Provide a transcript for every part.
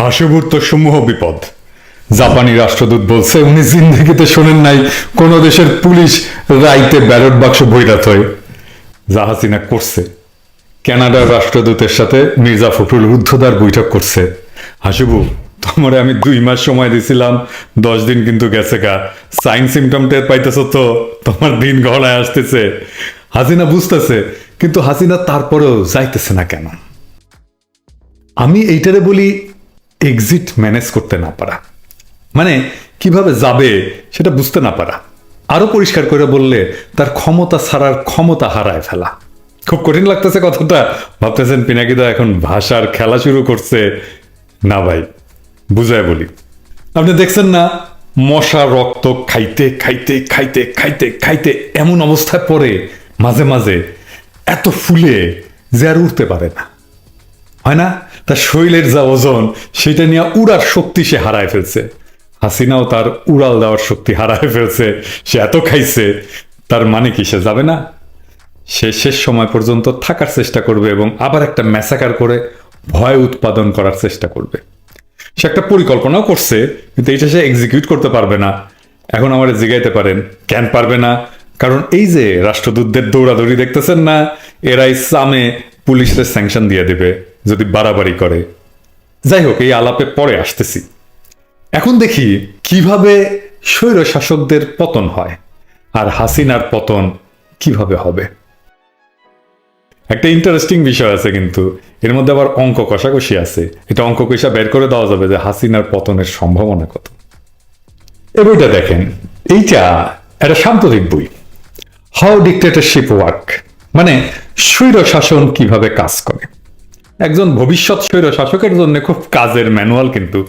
হাসিবুর তো সমূহ বিপদ। জাপানি রাষ্ট্রদূত বলছে, উনি জিন্দিগিতে শোনেন নাই, কোন দেশের পুলিশ রাইতে ব্যালট বাক্স বৈরাত হয়। যা হাসিনা করছে। কানাডার রাষ্ট্রদূতের সাথে মির্জা ফখরুল রুদ্ধদ্বার বৈঠক করছে। হাসিবু, তোমারে আমি দুই মাস সময় দিছিলাম, দশ দিন কিন্তু গেছে গা। সাইন সিমটম টের পাইতেছ তো, তোমার দিন গড়ায় আসতেছে। হাসিনা বুঝতেছে, কিন্তু হাসিনা তারপরেও যাইতেছে না কেন? আমি এইটারে বলি এক্সিট ম্যানেজ করতে না পারা। মানে কীভাবে যাবে সেটা বুঝতে না পারা। আরও পরিষ্কার করে বললে, তার ক্ষমতা ছাড়ার ক্ষমতা হারায় ফেলা। খুব কঠিন লাগতেছে কথাটা। ভাবতেছেন পিনাকিদা এখন ভাষার খেলা শুরু করছে। না ভাই, বুঝায় বলি। আপনি দেখছেন না, মশা রক্ত খাইতে খাইতে খাইতে খাইতে খাইতে এমন অবস্থায় পড়ে মাঝে মাঝে, এত ফুলে যে আর উঠতে পারে না। হয় না? তার শরীরের যা ওজন, সেটা নিয়ে উড়ার শক্তি সে হারায় ফেলছে। হাসিনাও তার উড়াল দেওয়ার শক্তি হারায় ফেলছে। সে এত খাইছে, তার মানে কি সে যাবে না? সে শেষ সময় পর্যন্ত থাকার চেষ্টা করবে এবং আবার একটা ম্যাসাকার করে ভয় উৎপাদন করার চেষ্টা করবে। সে একটা পরিকল্পনাও করছে, কিন্তু এটা সে এক্সিকিউট করতে পারবে না। এখন আমার জিগাইতে পারেন, কেন পারবে না? কারণ এই যে রাষ্ট্রদূতদের দৌড়াদৌড়ি দেখতেছেন না, এরাই সামে পুলিশের স্যাংশন দিয়ে দেবে। যদি বাড়াবাড়ি করে। যাই হোক, এই আলাপে পরে আসতেছি। এখন দেখি কীভাবে স্বৈর শাসকদের পতন হয় আর হাসিনার পতন কীভাবে হবে। একটা ইন্টারেস্টিং বিষয় আছে কিন্তু। এর মধ্যে আবার অঙ্ক কষাকষি আছে। এটা অঙ্ক কষা বের করে দেওয়া যাবে যে হাসিনার পতনের সম্ভাবনা কত। এই বইটা দেখেন। এইটা একটা সাম্প্রতিক বই। হাউ ডিক্টেটরশিপ ওয়ার্ক মানে স্বৈর শাসন কীভাবে কাজ করে? একজন ভবিষ্যৎ স্বৈর শাসকের জন্য খুব কাজের ম্যানুয়াল কিন্তু।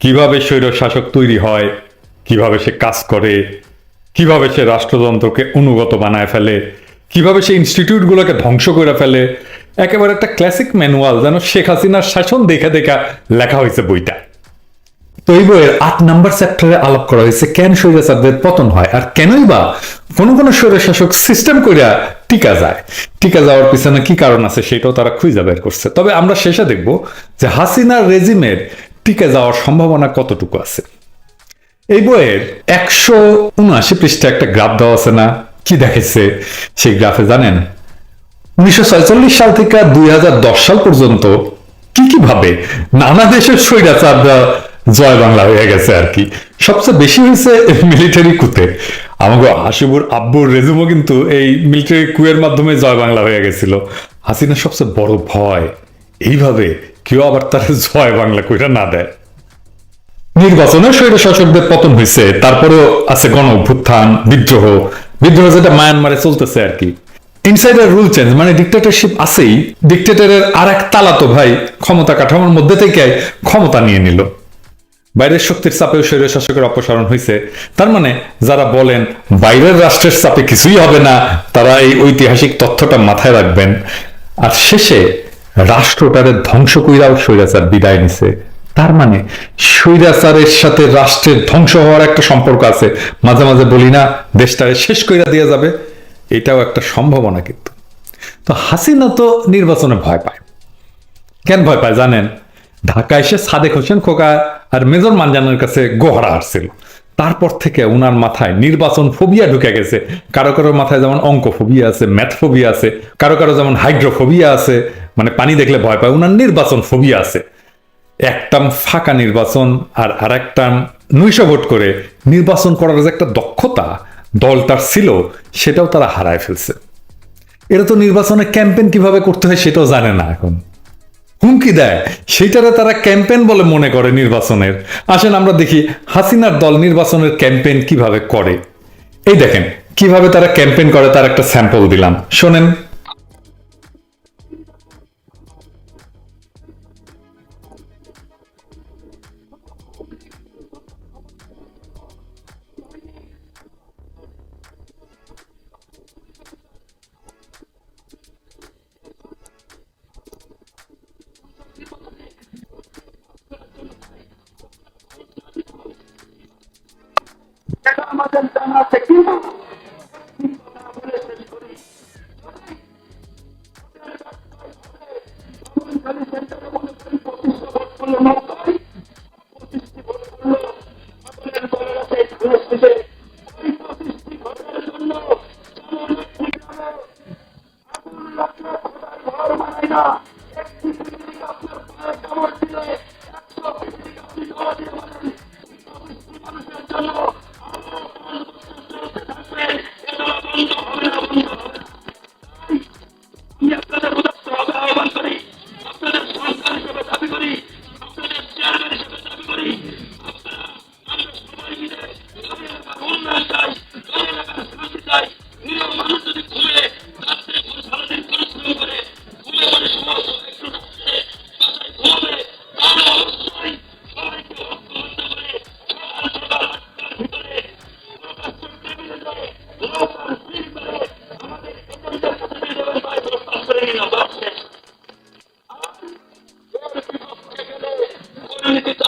কীভাবে স্বৈর শাসক তৈরি হয়, কীভাবে সে কাজ করে, কীভাবে সে রাষ্ট্রযন্ত্রকে অনুগত বানায় ফেলে, কীভাবে সে ইনস্টিটিউটগুলোকে ধ্বংস করে ফেলে, একেবারে একটা ক্লাসিক ম্যানুয়াল যেন শেখ হাসিনার শাসন দেখে দেখা লেখা হয়েছে বইটা। তো এই বইয়ের আট নাম্বার চ্যাপ্টারে আলাপ করা হয়েছে, কেন স্বৈরাচারদের পতন হয় আর কেনই বা কোন কোন স্বৈরশাসক সিস্টেম করিয়া টিকা যায়। টিকা যাওয়ার পিছনে কি কারণ আছে সেটাও তারা খুঁজে বের করছে। তবে আমরা শেষে দেখব যে হাসিনার রেজিমের টিকে যাওয়ার সম্ভাবনা কতটুকু আছে। এই বইয়ের একশো উনআশি পৃষ্ঠা একটা গ্রাফ দেওয়া আছে না? কি দেখেছে সেই গ্রাফে জানেন? উনিশশো সাল থেকে দুই হাজার দশ সাল পর্যন্ত কি কি ভাবে নানা দেশের স্বৈরাচাররা জয় বাংলা হয়ে গেছে আর কি। সবচেয়ে বেশি হয়েছে মিলিটারি কুতে। আমাকে হাসিবুর আব্বুর রেজুমও কিন্তু এই মিলিটারি কুয়ের মাধ্যমে জয় বাংলা হয়ে গেছিল। হাসিনার সবচেয়ে বড় ভয়, এইভাবে কেউ আবার তার জয় বাংলা কইরা না দেয়। নির্বাচনে স্বৈর শাসকদের পতন হয়েছে তারপরেও আছে গণ অভ্যুত্থান, বিদ্রোহ। বিদ্রোহ যেটা মায়ানমারে চলতেছে আর কি। ইনসাইডার রুল চেঞ্জ মানে ডিক্টেটরশিপ আছেই ডিক্টেটরের আর এক তালাতো ভাই ক্ষমতা কাঠামোর মধ্যে থেকে ক্ষমতা নিয়ে নিল। বাইরের শক্তির চাপেও স্বৈর শাসকের অপসারণ হয়েছে তার মানে যারা বলেন বাইরের রাষ্ট্রের চাপে কিছুই হবে না, তারা এই ঐতিহাসিক তথ্যটা মাথায় রাখবেন। আর শেষে রাষ্ট্রটারে ধ্বংস কইরাও স্বৈরাচার বিদায় নিছে। তার মানে স্বৈরাচারের সাথে রাষ্ট্রের ধ্বংস হওয়ার একটা সম্পর্ক আছে। মাঝে মাঝে বলি না, দেশটারে শেষ কইরা দেওয়া যাবে। এটাও একটা সম্ভাবনা কিন্তু। তো হাসিনা তো নির্বাচনে ভয় পায়। কেন ভয় পায় জানেন? ঢাকা এসে সাদেক হোসেন খোকা আর মেজর মানজানের কাছে গোহরা আসছিল। তারপর থেকে উনার মাথায় নির্বাচন ফোবিয়া ঢুকে গেছে। কারও কারও মাথায় যেমন অঙ্ক ফোবিয়া আছে ম্যাথ ফোবিয়া আছে, কারও কারও যেমন হাইড্রোফোবিয়া আছে মানে পানি দেখলে ভয় পায়, উনার নির্বাচন ফোবিয়া আছে। একটাম ফাঁকা নির্বাচন আর আর আরেকটাম নৈশ ভোট করে নির্বাচন করার যে একটা দক্ষতা দল তার ছিল, সেটাও তারা হারায় ফেলছে। এরা তো নির্বাচনে ক্যাম্পেন কীভাবে করতে হয় সেটাও জানে না এখন। হুমকি দেয়। সেইটারে তারা ক্যাম্পেন বলে মনে করে নির্বাচনের। আসেন আমরা দেখি হাসিনার দল নির্বাচনের ক্যাম্পেন কীভাবে করে। এই দেখেন, কীভাবে তারা ক্যাম্পেন করে, তার একটা স্যাম্পল দিলাম। শোনেন।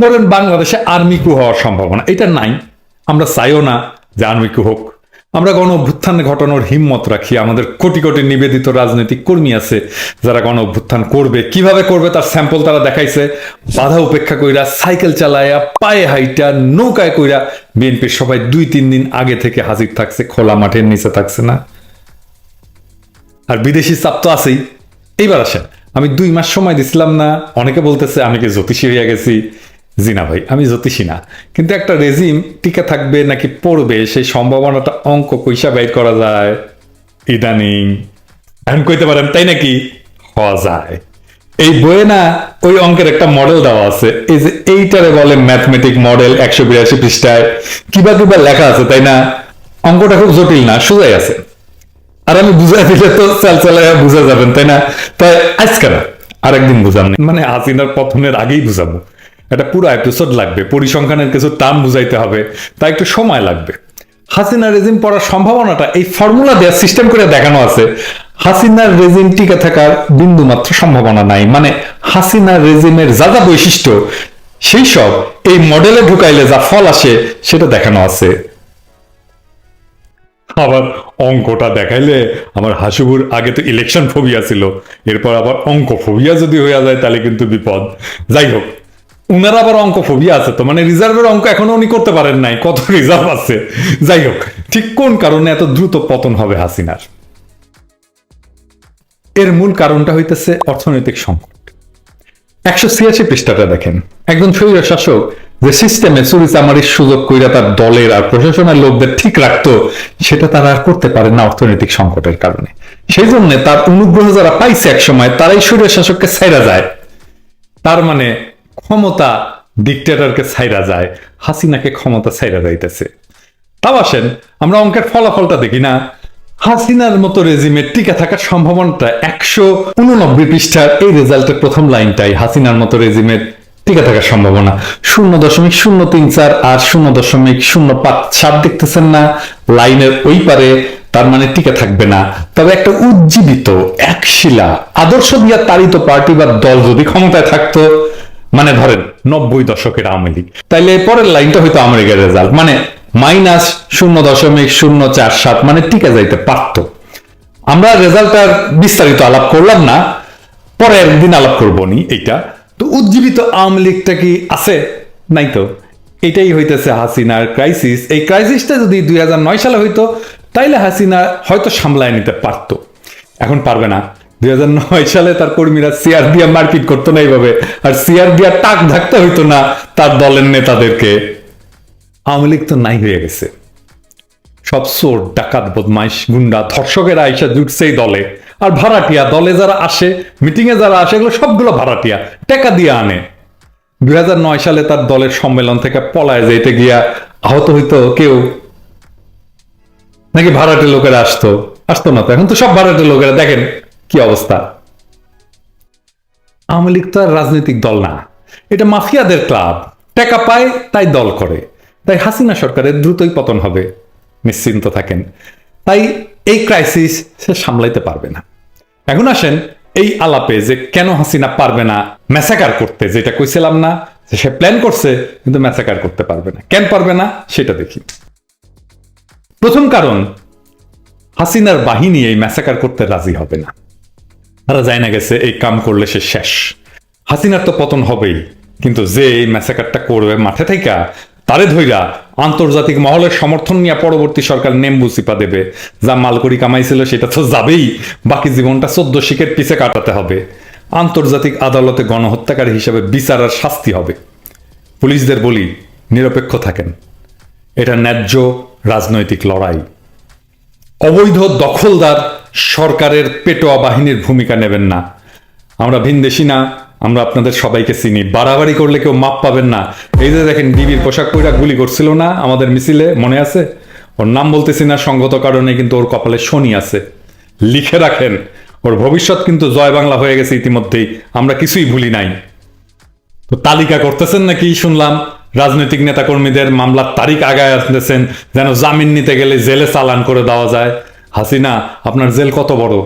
ধরেন বাংলাদেশে আর্মি কু হওয়ার সম্ভাবনা। এটা নাই। আমরা চাইও না যে আর্মি কু হোক। আমরা গণ অভ্যুত্থান ঘটানোর হিম্মত রাখি। আমাদের কোটি কোটি নিবেদিত রাজনৈতিক কর্মী আছে যারা গণ অভ্যুত্থান করবে। কীভাবে করবে তার স্যাম্পল তারা দেখাইছে। বাধা উপেক্ষা কইরা সাইকেল চালায়া, পায়ে হাইটা, নৌকায় কইরা বিএনপির সবাই দুই তিন দিন আগে থেকে হাজির থাকছে, খোলা মাঠের নিচে থাকছে না। আর বিদেশি চাপ তো আছেই। এইবার আসেন, আমি দুই মাস সময় দিছিলাম না। অনেকে বলতেছে, আমি কি জ্যোতিষী হয়ে গেছি? জি না ভাই, আমি জ্যোতিষী না। কিন্তু একটা রেজিম টিকে থাকবে নাকি পড়বে, সেই সম্ভাবনাটা অঙ্ক কইসা বাইর করা যায়? ইদানিং। এখন কইতে পারেন, তাই নাকি? হওয়া যায়। এই বইয়ে না ওই অঙ্কের একটা মডেল দেওয়া আছে। এই যে এইটারে বলে ম্যাথমেটিক মডেল একশো বিরাশি পৃষ্ঠায়। কিবা কিবা লেখা আছে, তাই না? অঙ্কটা খুব জটিল না, সোজাই আছে। আর আমি বুঝাই দিলে তো চাল চালায় বুঝা যাবেন, তাই না? তাই আজকে না, আরেকদিন বুঝাম। মানে হাসিনার পতনের আগেই বুঝাবো। এটা পুরো এপিসোড লাগবে, পরিসংখ্যানের কিছু টার্ম বুঝাইতে হবে, তাই একটু সময় লাগবে। হাসিনা রেজিম পড়ার সম্ভাবনাটা এই ফর্মুলা দেওয়ার সিস্টেম করে দেখানো আছে। হাসিনার রেজিম টিকে থাকার বিন্দু মাত্র সম্ভাবনা নাই। মানে হাসিনা রেজিমের যা যা বৈশিষ্ট্য, সেই সব এই মডেলে ঢুকাইলে যা ফল আসে, সেটা দেখানো আছে। আবার অঙ্কটা দেখাইলে আমার হাসুবুর আগে তো ইলেকশন ফোবিয়া ছিল, এরপর আবার অঙ্ক ফোবিয়া যদি হয়ে যায়, তাহলে কিন্তু বিপদ। যাই হোক উনার আবার অঙ্ক ফোবিয়া আছে তো মানে রিজার্ভের অঙ্ক এখনও উনি করতে পারেন নাই, কত রিজার্ভ আছে? যাই হোক, ঠিক কোন কারণে এত দ্রুত পতন হবে হাসিনার? এর মূল কারণটা হইতেছে অর্থনৈতিক সংকট। একশো ছিয়াশি পৃষ্ঠাটা দেখেন। একজন স্বৈর শাসক যে সিস্টেমে চুরি চামারির সুযোগ কইরা তার দলের আর প্রশাসনের লোকদের ঠিক রাখতো, সেটা তারা আর করতে পারে না অর্থনৈতিক সংকটের কারণে। সেই জন্য তার অনুগ্রহ যারা পাইছে এক সময় তারাই স্বৈর শাসককে ছাইরা যায়। তার মানে ক্ষমতা ডিক্টেটরকে ছাইরা যায়, হাসিনাকে ক্ষমতা ছাইরা যাইতেছে। তাও আসেন, আমরা অঙ্কের ফলাফলটা দেখি না। হাসিনার মতো রেজিমের টিকে থাকার সম্ভাবনাটা একশো উননব্বই পৃষ্ঠার এই রেজাল্টের প্রথম লাইনটাই হাসিনার মতো রেজিমের টিকে থাকার সম্ভাবনা। শূন্য দশমিক শূন্য তিন চার আর শূন্য দশমিক শূন্য পাঁচ সাত দেখতেছেন না, লাইনের ওই পারে তার মানে টিকে থাকবে না। তবে একটা উজ্জীবিত, একশিলা, আদর্শ দিয়া তাড়িত পার্টি বা দল যদি ক্ষমতায় থাকতো মানে ধরেন, নব্বই দশকের আওয়ামী লীগ। তাইলে পরের লাইনটা হয়তো লীগের রেজাল্ট মানে মাইনাস শূন্য দশমিক শূন্য চার সাত মানে টিকে যাইতে পারতো। আমরা রেজাল্টটার বিস্তারিত আলাপ করলাম না পরে একদিন আলাপ করব নি এইটা। তো উজ্জীবিত আওয়ামী লীগটা কি আছে? নাই তো। এটাই হইতেছে হাসিনার ক্রাইসিস এই ক্রাইসিসটা যদি দুই হাজার নয় সালে হইতো, তাইলে হাসিনা হয়তো সামলায় নিতে পারতো। এখন পারবে না। দুই হাজার নয় সালে তার কর্মীরা সিআর দিয়া মারপিট করতো না এইভাবে। আর সিআর দিয়া টাক ধাকতে হইতো না তার দলের নেতাদেরকে। আওয়ামী লীগ তো নাই হয়ে গেছে। সব চোর, ডাকাত, বদমাইশ, গুন্ডা, ধর্ষকেরা আইসা জুটছে এই দলে। আর ভাড়াটিয়া, দলে যারা আসে মিটিং এ যারা আসে, এগুলো সবগুলো ভাড়াটিয়া, টাকা দিয়ে আনে। দুই হাজার নয় সালে তার দলের সম্মেলন থেকে পলায় যেতে গিয়া আহত হইতো কেউ। নাকি ভাড়াটে লোকেরা আসতো? আসতো না তো, এখন তো সব ভাড়াটে লোকেরা, দেখেন। কি অবস্থা? আওয়ামী লীগ তো আর রাজনৈতিক দল না। এটা মাফিয়াদের ক্লাব। টাকা পায়, তাই দল করে। তাই হাসিনা সরকারের দ্রুতই পতন হবে। নিশ্চিন্ত থাকেন। তাই এই ক্রাইসিস সে সামলাইতে পারবে না। এখন আসেন এই আলাপে যে কেন হাসিনা পারবে না ম্যাসাকার করতে, যেটা কইছিলাম না সে প্ল্যান করছে, কিন্তু ম্যাসাকার করতে পারবে না। কেন পারবে না, সেটা দেখি। প্রথম কারণ, হাসিনার বাহিনী এই ম্যাসাকার করতে রাজি হবে না। তারা যায় না গেছে, এই কাম করলে সে শেষ। হাসিনার তো পতন হবেই, কিন্তু যে এই ম্যাসাকারটা করবে মাঠে থেকে তারে ধইরা আন্তর্জাতিক মহলের সমর্থন নিয়ে পরবর্তী সরকার নেম্বু চিপা দেবে। যা মালকড়ি কামাইছিল সেটা তো যাবেই, বাকি জীবনটা চোদ্দ শিখের পিছে কাটাতে হবে। আন্তর্জাতিক আদালতে গণহত্যাকারী হিসেবে বিচার আর শাস্তি হবে। পুলিশদের বলি, নিরপেক্ষ থাকেন। এটা ন্যায্য রাজনৈতিক লড়াই। অবৈধ দখলদার সরকারের পেটোয়া বাহিনীর ভূমিকা নেবেন না। আমরা ভিনদেশি না, আমরা আপনাদের সবাইকে চিনি। বাড়াবাড়ি করলে কেউ মাপ পাবেন না। এই যে দেখেন ডিবির পোশাক পইরা গুলি করছিল না আমাদের মিছিলে, মনে আছে? ওর নাম বলতেছি না, সঙ্গত কারণে কিন্তু ওর কপালে শনি আছে। লিখে রাখেন। ওর ভবিষ্যৎ কিন্তু জয় বাংলা হয়ে গেছে ইতিমধ্যেই। আমরা কিছুই ভুলি নাই। তো তালিকা করতেছেন নাকি? শুনলাম, রাজনৈতিক নেতাকর্মীদের মামলার তারিখ আগায় আসতেছেন, যেন জামিন নিতে গেলে জেলে চালান করে দেওয়া যায়। হাসিনা, আপনার জেল কত বড়?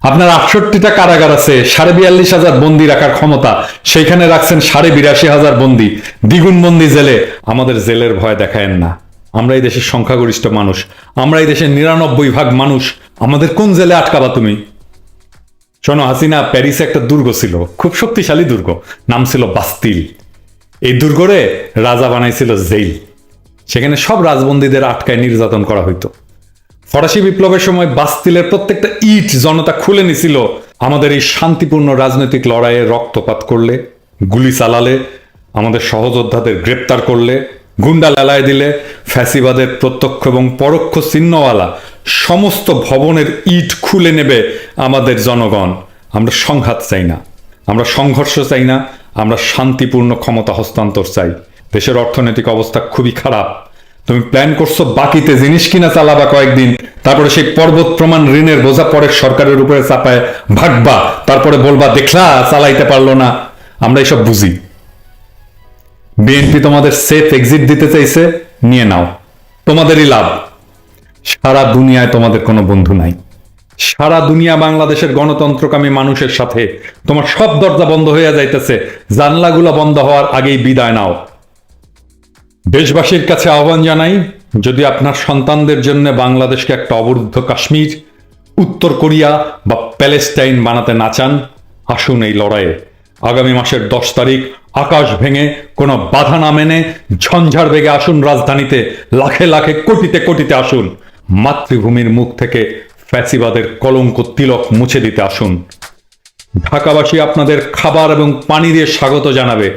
আপনার আটষট্টিটা কারাগার আছে, সাড়ে বিয়াল্লিশ হাজার বন্দি রাখার ক্ষমতা, সেইখানে রাখছেন সাড়ে বিরাশি হাজার বন্দি। দ্বিগুণ বন্দি জেলে, আমাদের জেলের ভয় দেখায়েন না। আমরা এই দেশের সংখ্যাগরিষ্ঠ মানুষ, আমরা এই দেশের নিরানব্বই ভাগ মানুষ। আমাদের কোন জেলে আটকাবা তুমি? শোনো, হাসিনা, প্যারিসে একটা দুর্গ ছিল, খুব শক্তিশালী দুর্গ, নাম ছিল বাস্তিল। এই দুর্গরে রাজা বানাইছিল জেইল। সেখানে সব রাজবন্দীদের আটকায় নির্যাতন করা হইতো। ফরাসি বিপ্লবের সময় বাস্তিলের প্রত্যেকটা ইট জনতা খুলে নিছিল। আমাদের এই শান্তিপূর্ণ রাজনৈতিক লড়াইয়ে রক্তপাত করলে, গুলি চালালে, আমাদের সহযোদ্ধাদের গ্রেপ্তার করলে, গুন্ডা লালায় দিলে, ফ্যাসিবাদের প্রত্যক্ষ এবং পরোক্ষ চিহ্নওয়ালা সমস্ত ভবনের ইট খুলে নেবে আমাদের জনগণ। আমরা সংঘাত চাই না। আমরা সংঘর্ষ চাই না। আমরা শান্তিপূর্ণ ক্ষমতা হস্তান্তর চাই। দেশের অর্থনৈতিক অবস্থা খুবই খারাপ। তুমি প্ল্যান করছ বাকিতে জিনিস কিনা চালাবা কয়েকদিন, তারপরে সেই পর্বত প্রমাণ ঋণের বোঝা পরের সরকারের উপরে চাপায় ভাগবা, তারপরে বলবা, দেখলা, চালাইতে পারল না। আমরা এসব বুঝি। বিএনপি তোমাদের সেফ এক্সিট দিতে চাইছে, নিয়ে নাও। তোমাদেরই লাভ। সারা দুনিয়ায় তোমাদের কোনো বন্ধু নাই। সারা দুনিয়া বাংলাদেশের গণতন্ত্রকামী মানুষের সাথে তোমার সব দরজা বন্ধ হয়ে যাইতেছে। জানলাগুলো বন্ধ হওয়ার আগেই বিদায় নাও। দেশবাসীর কাছে আহ্বান জানাই, যদি আপনার সন্তানদের জন্য বাংলাদেশকে একটা অবরুদ্ধ কাশ্মীর, উত্তর কোরিয়া বা প্যালেস্টাইন বানাতে না চান, আসুন এই লড়াইয়ে। আগামী মাসের দশ তারিখ আকাশ ভেঙে কোনো বাধা না মেনে ঝঞ্ঝার বেগে আসুন রাজধানীতে, লাখে লাখে কোটিতে কোটিতে আসুন। মাতৃভূমির মুখ থেকে ফ্যাসিবাদের কলঙ্ক তিলক মুছে দিতে আসুন। ঢাকাবাসী আপনাদের খাবার এবং পানি দিয়ে স্বাগত জানাবে।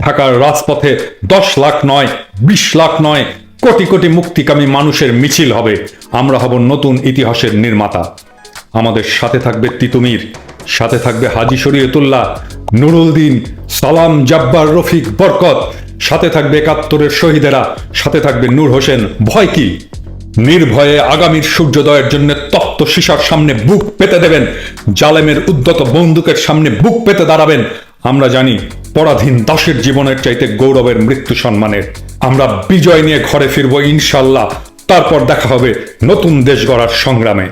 ঢাকার রাজপথে দশ লাখ নয়, বিশ লাখ নয়, কোটি কোটি মুক্তিকামী মানুষের মিছিল হবে। আমরা হব নতুন ইতিহাসের নির্মাতা। আমাদের সাথে থাকবে তিতুমির, সাথে থাকবে হাজি শরীয়তুল্লাহ, নুরুল দিন, সালাম জাব্বার রফিক বরকত, সাথে থাকবে একাত্তরের শহীদেরা, সাথে থাকবে নূর হোসেন। ভয় কি? নির্ভয়ে আগামীর সূর্যোদয়ের জন্য তপ্ত শিশার সামনে বুক পেতে দেবেন, জালেমের উদ্যত বন্দুকের সামনে বুক পেতে দাঁড়াবেন। আমরা জানি পরাধীন দাসের জীবনের চাইতে গৌরবের মৃত্যু সম্মানের। আমরা বিজয় নিয়ে ঘরে ফিরব ইনশাল্লাহ। তারপর দেখা হবে নতুন দেশ গড়ার সংগ্রামে।